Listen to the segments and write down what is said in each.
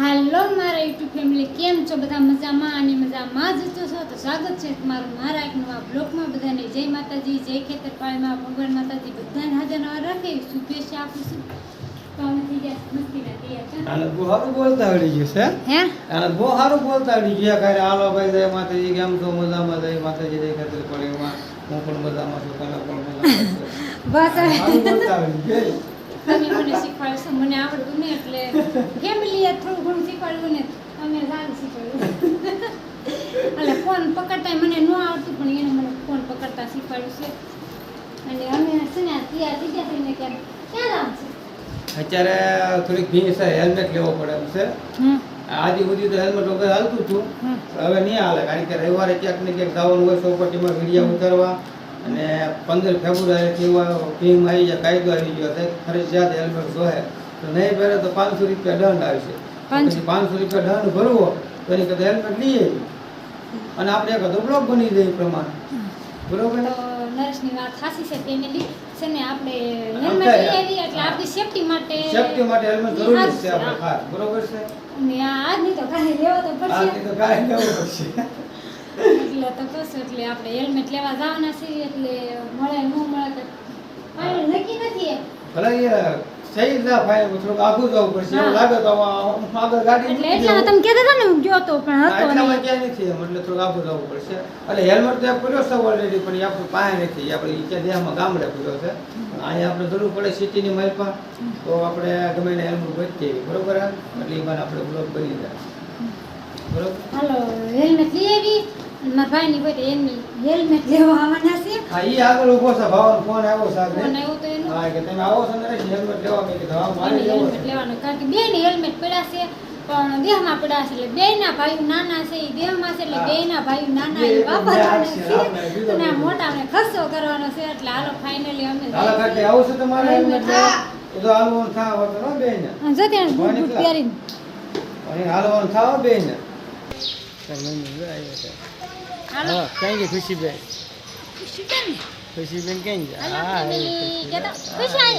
હાલો મારા YouTube family કેમ છો? બધા મજામાં અને મજામાં જ છો? તો સ્વાગત છે તમારું મારા એક નવા બ્લોગમાં. બધાને જય માતાજી જય ખેતરપાળીમાં ભગવાન માતાજી બધાને હાજર નવા રાખે. શુભેચ્છા આપું છું. તો અમે થઈ ગયા મસ્તીના તૈયાર છે બહુ સારું બોલતા આવડી ગયું છે હે? આને બહુ સારું બોલતા આવડી ગયા ભાઈ જય માતાજી કેમ છો? મજામાં? જય માતાજી જય ખાતર પડેમાં હું પણ મજામાં છું તમે પણ મજામાં છો. બસ બોલતા આવડી ગયું તમે મને શીખવાડશો મને આવડતું નહીં એટલે ફેમિલીએ થોડું ઘણું શીખવાડ્યું ને અમે સારું શીખવાડ્યું. એટલે ફોન પકડતા મને ન આવડતું પણ એને મને ફોન પકડતા શીખવાડ્યું છે. અને અમે છે ને તૈયાર થઈ ગયા થઈને કે ક્યાં જાવ છે? અત્યારે થોડીક છે હેલ્મેટ લેવો પડે એમ છે. આજે સુધી તો હેલ્મેટ વગર હાલતું હમ. હવે નહીં હાલે કારણ કે રવિવારે ક્યાંક ને ક્યાંક જવાનું હોય ચોપાટીમાં વિડીયા ઉતારવા. અને પંદર ફેબ્રુઆરીથી એવા ભીમ આવી જાય કાયદો આવી ગયો છે ફરજિયાત હેલ્મેટ જોહે. તો નહીં પહેરે તો પાંચસો રૂપિયા દંડ આવશે. પછી પાંચસો રૂપિયા દંડ ભરવો તો એની કરતાં હેલ્મેટ લઈએ અને આપણે એક દુબળો બની જાય પ્રમાણે. બરોબર નરેશની વાત સાચી છે ફેમિલી છે ને આપણે હેલ્મેટ લઈ આવીએ એટલે આપણી સેફટી માટે સેફટી માટે હેલ્મેટ જરૂરી છે આપણે બરોબર છે? અને આજની તો કાંઈ લેવો તો પડશે. આ તો કાંઈ લેવું પડશે. એટલે તો કશું એટલે આપણે હેલ્મેટ લેવા જવાના છીએ એટલે મળે ન મળે તો કાંઈ નક્કી નથી એમ. ભલે સહી ના ફાય થોડું આઘું જવું પડશે. એવું લાગે તો આગળ ગાડી એટલે એટલા તમે કહેતા હતા ને હું ગયો તો પણ હતો એટલામાં નહીં. ક્યાં નથી એટલે થોડું આઘું જવું પડશે. એટલે હેલ્મેટ તો પડ્યો છે ઓલરેડી પણ આપણું પાસે નથી. આપણે ક્યાં દેહામાં ગામડે પડ્યો છે. અહીંયા આપણે જરૂર પડે સિટીની પર. તો આપણે ગમે એને હેલ્મેટ બચીએ બરોબર? એટલે એ આપણે બ્લોક બની જાય. બરોબર? હાલો હેલ્મેટ લઈ આવી. મારા ભાઈની કોઈ હેલ્મેટ હેલ્મેટ લેવા આવવાના છે. હા ઈ આગળ ઊભો છે ભાવન ફોન આવ્યો સાહેબ ફોન આવ્યો તો એનો. હા કે તમે આવો છો ને હેલ્મેટ લેવા કે હા મારે હેલ્મેટ લેવાનું કારણ કે બે ની હેલ્મેટ પડ્યા છે પણ દેહમાં પડ્યા છે એટલે બે ના ભાઈ નાના છે એ દેહમાં છે એટલે. બે ના ભાઈઓ નાના બે એ વાપરવાના છે અને આ ને ખર્ચો કરવાનો છે એટલે હાલો ફાઇનલી અમે હાલો કાકી આવો છો તમારે હેલ્મેટ લેવા? તો હાલવાનું થાવ તો ન બેન અને જો ત્યાં બૂટ બૂટ પહેરીને. અને હાલવાનું થાવ બેન હાલો હા ક્યાં ગઈ ખુશીબેન? ખુશીબેન ક્યાં હાલો હા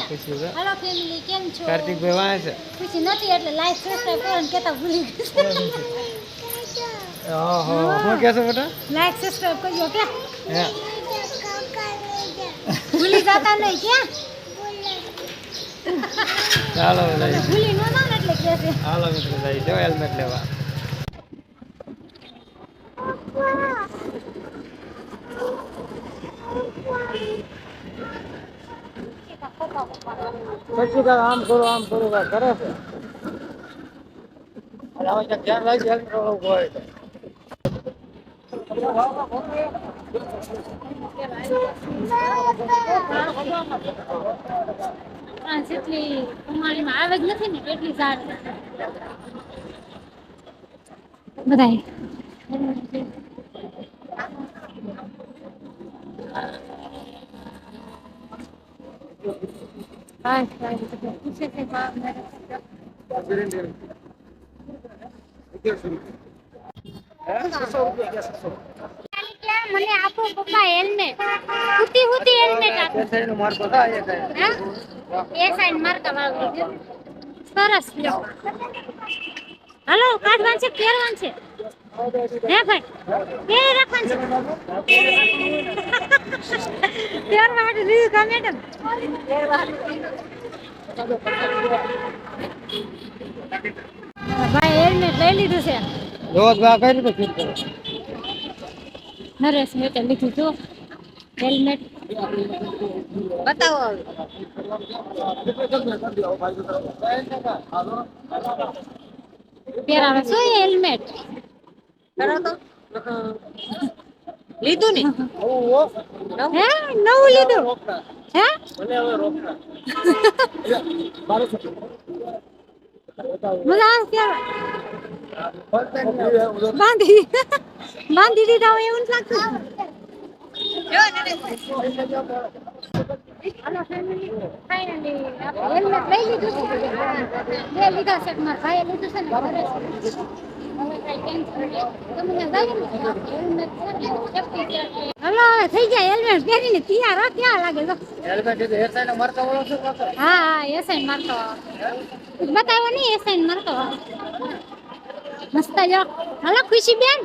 ખુશી કેમ છો? કાર્તિકભાઈ છે? ખુશી નથી એટલે લાઈક સબસ્ક્રાઇબ કરો ને કહેતા ભૂલી ઓહો શું કહેશો બેટા? લાઈક સબસ્ક્રાઇબ કરજો કે હે. ભૂલી જતા નહીં ક્યાં ચાલો ભૂલી નો ના એટલે કે છે. હાલો મિત્રો લઈ જો હેલ્મેટ લેવા. પછી કાંઈ આમ કરો આમ કરો કાંઈ કરે છે? હવે ક્યાંક ધ્યાન રાખી હેલ્મેટ વાળો હોય તો. જેટલી અમારીમાં આવે જ નથી ને, એટલી ઝાડ બધાય. મારે મને આપો પપ્પા હેલ્મેટ હુતી હુતી આપો બે સાઈડનો માર્કો થાય એક સાઈડ. એ સાઈડ મારકા વાળું સરસ લ્યો હાલો કાઢવાન છે પહેરવાન છે નરેશ મેં તો લીધું છું હેલ્મેટ. બતાવો પહેરાવે શું હેલ્મેટ? લીધું ને? હે? નવું લીધું? હે? મજા આવે પહેરવા બાંધી. બાંધી દીધા હોય એવું લાગતું. હાલો ફેમિલી ફાઇનલી આપણે હેલ્મેટ લઈ લીધું છે બે લીધા છે લીધું છે ને જાય હલો થઈ ગયા હેલ્મેટ પહેરીને તૈયાર હો ક્યાં લાગે હા હા એસાઈ મારતો બતાવો નહીં એસાઈ મારતો મસ્ત જો. હલો, ખુશી બેન.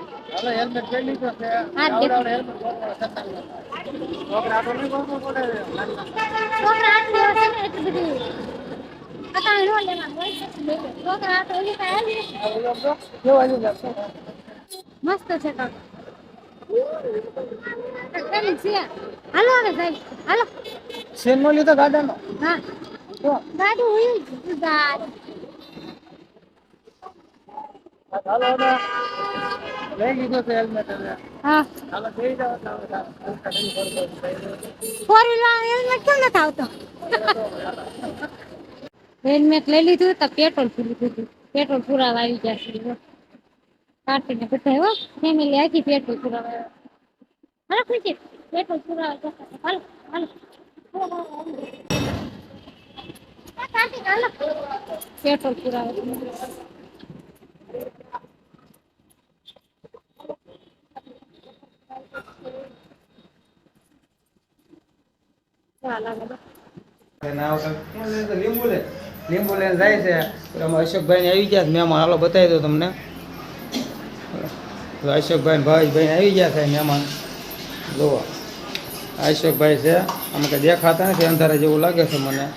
છોકરા મસ્ત છે હાલો હવે સાહેબ હાલો શેન નો હા ગાડી હા હાલો જઈ જાવ હેલ્મેટ કેમ નથી આવતો હેલ્મેટ લઈ લીધું તો પેટ્રોલ પૂરું લીધું પેટ્રોલ પુરાવા આવી જશે કાઢીને બધા હો ફેમિલી આખી પેટ્રોલ પુરાવા આવ્યા. હાલો ખુશી પેટ્રોલ પુરાવા જશે હાલો હાલો આ કાઢીને હાલો. પેટ્રોલ પુરાવા ચાલ આગળ ના આવતા કોણ લે તો લીંબુ લઈને જાય છે. અમે અશોકભાઈ આવી ગયા મહેમાન હાલો બતાવી દો તમને. અશોકભાઈ ભાઈભાઈ આવી ગયા છે મહેમાન. જુઓ અશોકભાઈ છે. અમે કંઈ દેખાતા નથી. અંધારા જેવું લાગે છે મને.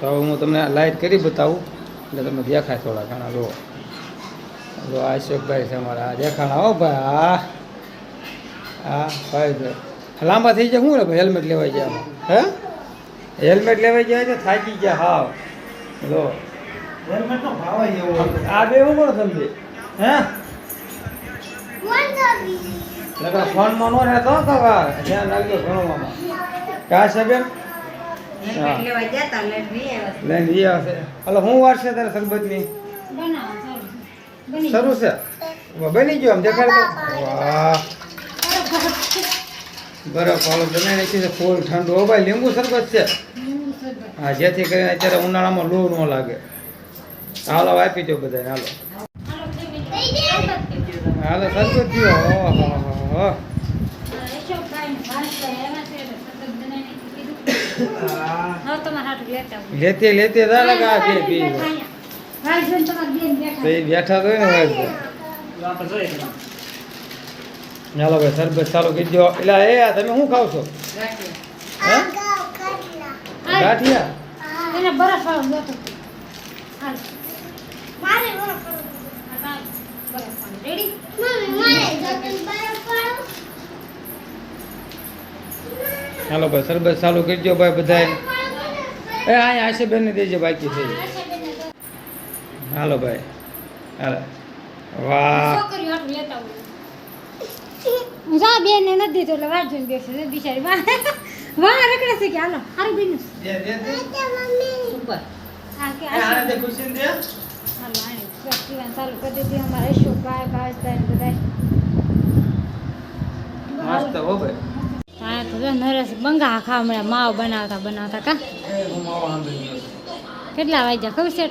તો હવે હું તમને લાઇટ કરી બતાવું. એટલે તમને દેખાય થોડા ઘણા. જુઓ જો અશોકભાઈ છે અમારા. દેખાણા હો ભાઈ. હા હા ભાઈ ભાઈ લાંબા થઈ જાય શું રે ભાઈ? હેલ્મેટ લેવાઈ ગયા. હે? હેલ્મેટ લેવાઈ ગયા છે? થાકી ગયા. હાવ. લો હેલ્મેટ ભાવ એવો આ બે હું કોણ સમજે? હે? લગા ફોનમાં નો રહેતો કાકા ધ્યાન રાખજો ભણવામાં. કા છે બેન? લઈને આવ્યા આવશે. હાલો હું વાર છે તારે સરબતની? શરૂ છે? બની ગયો આમ દેખાડ તો? વાહ. બરફ વાળો બનાવી નાખી છે ફૂલ ઠંડુ. હો ભાઈ લીંબુ શરબત છે? હા જેથી કરીને અત્યારે ઉનાળામાં લૂ ન લાગે. હાલો આપી દો બધાને હાલો. હાલો શરબત સરબત છે હાટું લેતા. લેતે લેતે જા લગા બે પી બેઠા. તો ને હોય ચાલો ભાઈ સરબત ચાલુ કરી દો એટલે એ આ તમે શું ખાવ છો. ગાંઠિયા? ચાલો ભાઈ સરબત ચાલુ કરી દો ભાઈ બધા એ અહીંયા આશે બેન દેજો બાકી થઈ હાલો ભાઈ. હાલો. વાહ છોકરીઓ હાટું લેતા આવું. જા બેન નથી તો એટલે વાત જોઈને બેસે છે બિચારી. વાહ. વાહ રખડે છે કે હાલો હારું બેન ઉપર હા કે આશા- હાલો આને પીવાનું ચાલુ કરી દીધી. શું અશોકભાઈ ભાવેશભાઈ ને બધાય. મસ્ત હો ભાઈ. હા તો જો નરેશ બંગા ખાવા મળ્યા માવ બનાવતા બનાવતા કા. કેટલા વાગ્યા? ખબર છે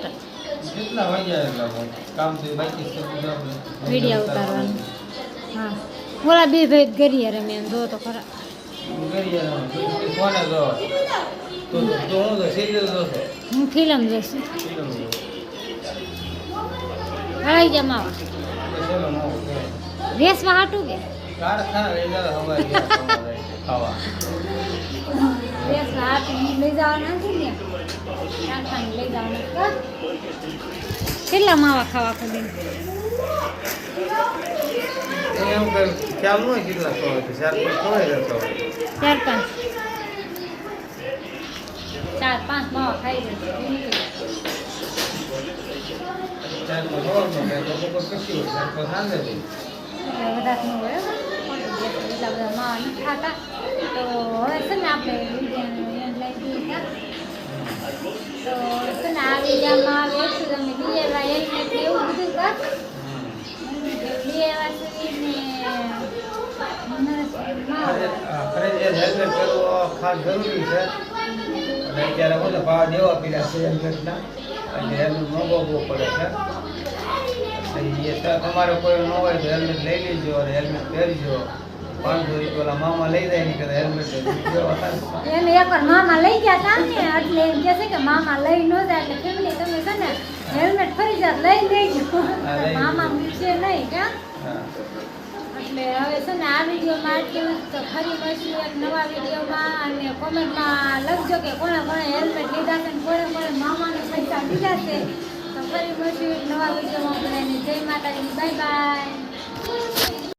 કેટલા વાગ્યા એટલા કામ તો બાકી છે વિડિયો. ઉતારવાનું. હા. ઓલા બે ભાઈ ગરીએ રમે એમ જો તો ખરા હું ફિલ્મ જોઈશું Film જો. માવા. રેસમાં હાટું કે. રેસમાં હાટું લઈ જવાના ને લઈ જવાના? કેટલા માવા ખાવા કઈ ખ્યાલ ન હોય કેટલા સો છે. ચાર પાંચ જતા હોય. ચાર પાંચ ચાર પાંચ માવા ખાઈ ચાર પાંચ હોય. હોય. એટલા બધા માવા નથી ખાતા તો હવે છે ને આપણે તો છે આવી વિડીયોમાં આવે એટલું તમે હેલ્મેટ ને એવું બધું કા હમ. છે ને નરેશભાઈ અરે, માવા. આ ફરજિયાત હેલ્મેટ પહેરવું ખાસ જરૂરી છે. અને અત્યારે ભાવ દેવા પીડા છે હેલ્મેટના એટલે હેલ્મેટ મોંઘવું પડે છે. એ તમારે કોઈ ન હોય તો હેલ્મેટ લઈ લેજો અને હેલ્મેટ પહેરજો. પાંચસો રૂપિયા ઓલા મામા લઈ જાય ને કદાચ હેલ્મેટ લેવા સારું. એને મામા લઈ ગયા હતા ને એટલે એમ છે કે મામા લઈ ન જાય એટલે ફેમિલી તમે છે ને હેલ્મેટ ફરી જાત લઈ લેજો. મામા લેજો. નહીં કા? એટલે હવે છે ને આ વિડીયોમાં આટલું તો ફરી મળશું એક નવા વિડીયોમાં અને કોમેન્ટમાં. લખજો કે કોણે કોણે હેલ્મેટ લીધા છે ને કોણે કોણે મામાને પૈસા લીધા છે. તો ફરી મળશું એક નવા વિડીયોમાં બધાને. જય માતાજી. Bye bye.